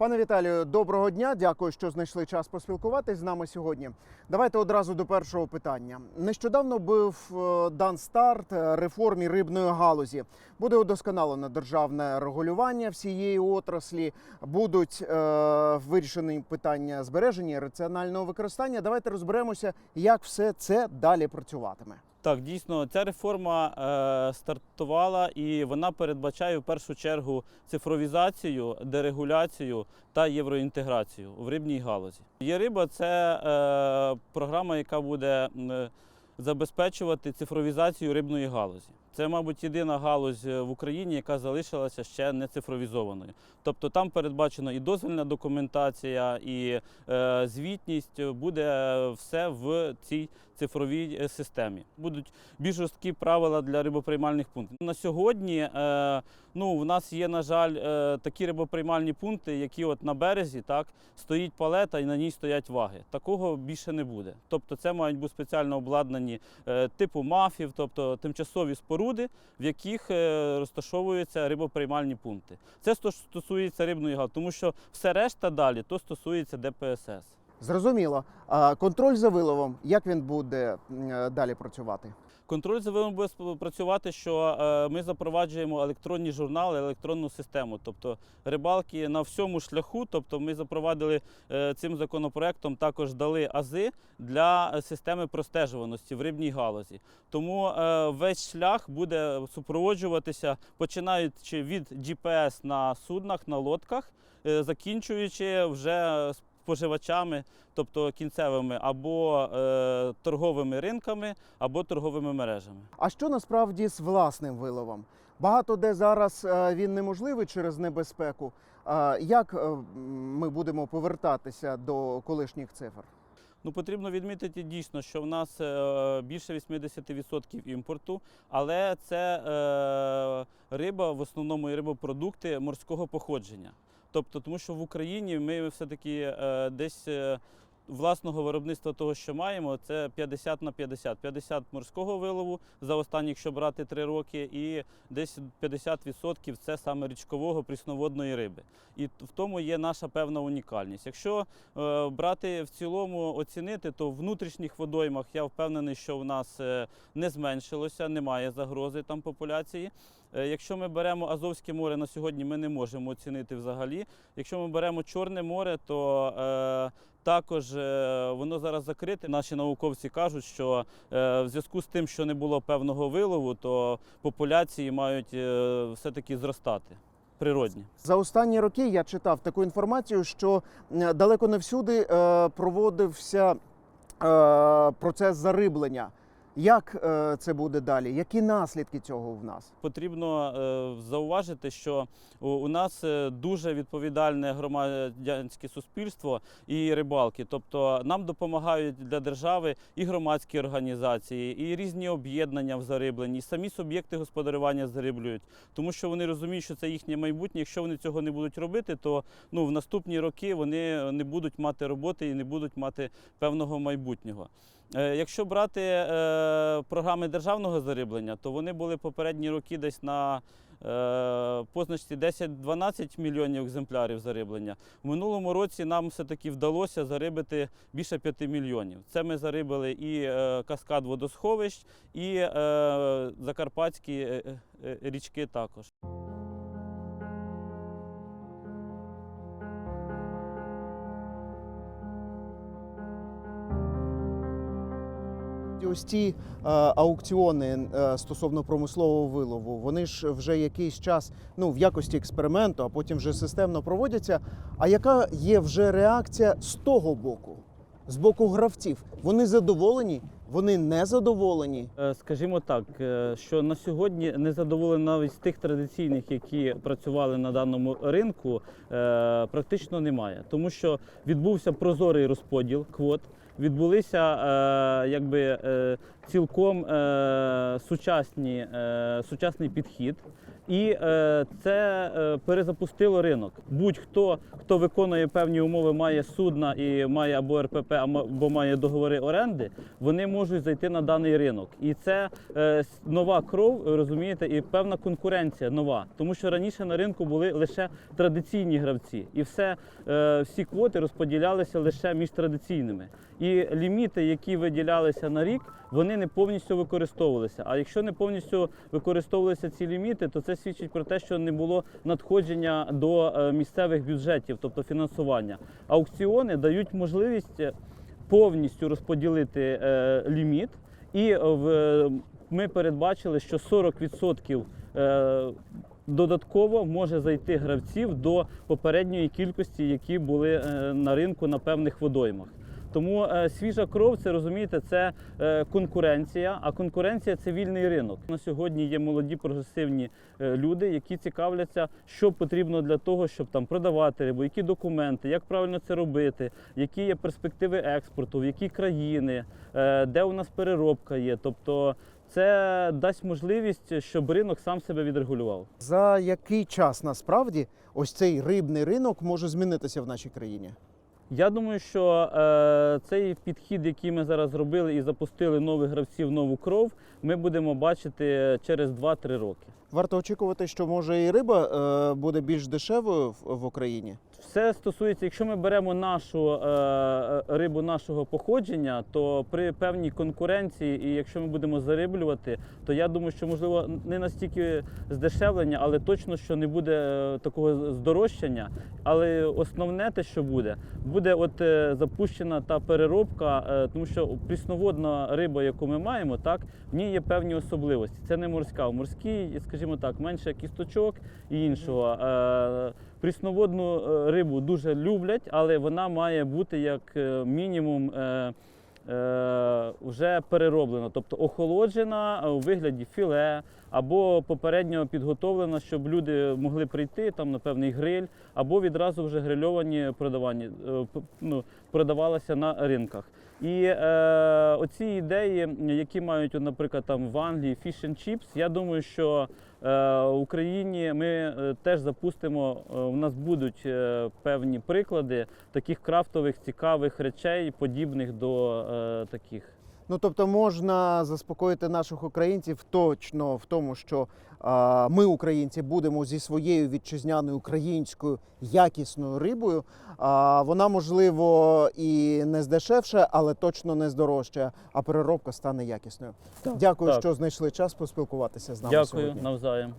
Пане Віталію, доброго дня. Дякую, що знайшли час поспілкуватись з нами сьогодні. Давайте одразу до першого питання. Нещодавно був е, дан старт реформі рибної галузі. Буде удосконалено державне регулювання всієї отраслі. Будуть е, вирішені питання збереження і раціонального використання. Давайте розберемося, як все це далі працюватиме. Так, дійсно, ця реформа е, стартувала і вона передбачає в першу чергу цифровізацію, дерегуляцію та євроінтеграцію в рибній галузі. Є риба це е, програма, яка буде е, забезпечувати цифровізацію рибної галузі. Це, мабуть, єдина галузь е, в Україні, яка залишилася ще не цифровізованою. Тобто там передбачена і дозвільна документація, і е, звітність буде все в цій цифровій е, системі. Будуть більш жорсткі правила для рибоприймальних пунктів. На сьогодні е, ну, в нас є, на жаль, е, такі рибоприймальні пункти, які от на березі так, стоїть палета і на ній стоять ваги. Такого більше не буде. Тобто це мають бути спеціально обладнані е, типу мафів, тобто тимчасові споруди, в яких е, розташовуються рибоприймальні пункти. Це сто- стосується рибної галузі, тому що все решта далі то стосується ДПСС. Зрозуміло. Контроль за виловом, як він буде е, далі працювати? Контроль за вилом буде працювати, що е, ми запроваджуємо електронні журнали, електронну систему. Тобто рибалки на всьому шляху. Тобто ми запровадили е, цим законопроектом, також дали ази для системи простежуваності в рибній галузі. Тому е, весь шлях буде супроводжуватися, починаючи від GPS на суднах, на лодках, закінчуючи вже споживачами, тобто кінцевими або е, торговими ринками, або торговими мережами. А що насправді з власним виловом? Багато де зараз е, він неможливий через небезпеку. Як е, ми будемо повертатися до колишніх цифр? Ну, потрібно відмітити дійсно, що в нас е, більше 80% імпорту, але це е, риба, в основному і рибопродукти морського походження. Тобто, тому що в Україні ми все-таки е, десь е, власного виробництва того, що маємо, це 50 на 50. 50 морського вилову за останні, якщо брати 3 роки, і десь 50% це саме річкового прісноводної риби. І в тому є наша певна унікальність. Якщо е, брати в цілому оцінити, то в внутрішніх водоймах я впевнений, що в нас не зменшилося, немає загрози там популяції. Е, Якщо ми беремо Азовське море на сьогодні, ми не можемо оцінити взагалі. Якщо ми беремо Чорне море, то е, також е, воно зараз закрите. Наші науковці кажуть, що е, в зв'язку з тим, що не було певного вилову, то популяції мають е, все-таки зростати природні. За останні роки я читав таку інформацію, що далеко не всюди е, проводився е, процес зариблення. Як е, це буде далі? Які наслідки цього в нас? Потрібно е, зауважити, що у, нас е, дуже відповідальне громадянське суспільство і рибалки. Тобто нам допомагають для держави і громадські організації, і різні об'єднання в зарибленні, і самі суб'єкти господарювання зариблюють, тому що вони розуміють, що це їхнє майбутнє. Якщо вони цього не будуть робити, то ну в наступні роки вони не будуть мати роботи і не будуть мати певного майбутнього. Е, Якщо брати е, програми державного зариблення, то вони були попередні роки десь на е, позначці 10-12 мільйонів екземплярів зариблення. В минулому році нам все-таки вдалося зарибити більше 5 мільйонів. Це ми зарибили і каскад водосховищ, і закарпатські річки також. І Ось ці е, аукціони е, стосовно промислового вилову, вони ж вже якийсь час ну, в якості експерименту, а потім вже системно проводяться. А яка є вже реакція з того боку, з боку гравців? Вони задоволені, вони не задоволені. Е, Скажімо так, що на сьогодні не задоволені навіть з тих традиційних, які працювали на даному ринку, практично немає, тому що відбувся прозорий розподіл квот. Відбулися е, якби е, цілком е, сучасні, е, сучасний підхід. І е, це перезапустило ринок. Будь-хто, хто виконує певні умови, має судна і має або РПП, або має договори оренди, вони можуть зайти на даний ринок. І це нова кров, розумієте, і певна конкуренція нова. Тому що раніше на ринку були лише традиційні гравці, і все, всі квоти розподілялися лише між традиційними. І ліміти, які виділялися на рік, вони не повністю використовувалися. А якщо не повністю використовувалися ці ліміти, то це свідчить про те, що не було надходження до е, місцевих бюджетів, тобто фінансування. Аукціони дають можливість е, повністю розподілити е, ліміт, і ми передбачили, що 40% е, додатково може зайти гравців до попередньої кількості, які були на ринку на певних водоймах. Тому е, свіжа кров, це розумієте, це е, конкуренція, а конкуренція це вільний ринок. На сьогодні є молоді прогресивні е, люди, які цікавляться, що потрібно для того, щоб там продавати рибу, які документи, як правильно це робити, які є перспективи експорту, в які країни, де у нас переробка є. Тобто це дасть можливість, щоб ринок сам себе відрегулював. За який час насправді ось цей рибний ринок може змінитися в нашій країні? Я думаю, що е, цей підхід, який ми зараз зробили і запустили нових гравців, нову кров, ми будемо бачити через 2-3 роки. Варто очікувати, що може і риба е, буде більш дешевою в, в Україні. Все стосується, якщо ми беремо нашу е, е, рибу нашого походження, то при певній конкуренції, і якщо ми будемо зариблювати, то я думаю, що можливо не настільки здешевлення, але точно що не буде е, такого здорожчання. Але основне те, що буде, буде от е, запущена та переробка, е, тому що прісноводна риба, яку ми маємо, так в ній є певні особливості. Це не морська. В морській, скажімо так, менше кісточок і іншого. Е, Прісноводну е, рибу дуже люблять, але вона має бути як е, мінімум е, вже перероблена, тобто охолоджена у вигляді філе або попередньо підготовлена, щоб люди могли прийти там на певний гриль, або відразу вже грильовані продавані, е, ну, продавалася на ринках. І е, оці ідеї, які мають, наприклад, там в Англії fish and chips, я думаю, що е, в Україні ми е, теж запустимо. е, У нас будуть е, певні приклади таких крафтових цікавих речей, подібних до е, таких. Ну тобто можна заспокоїти наших українців точно в тому, що а, ми, українці, будемо зі своєю вітчизняною українською якісною рибою. А, вона можливо і не здешевше, але точно не здорожчає, а переробка стане якісною. Так, Дякую, так. що знайшли час поспілкуватися з нами Дякую сьогодні. навзаєм.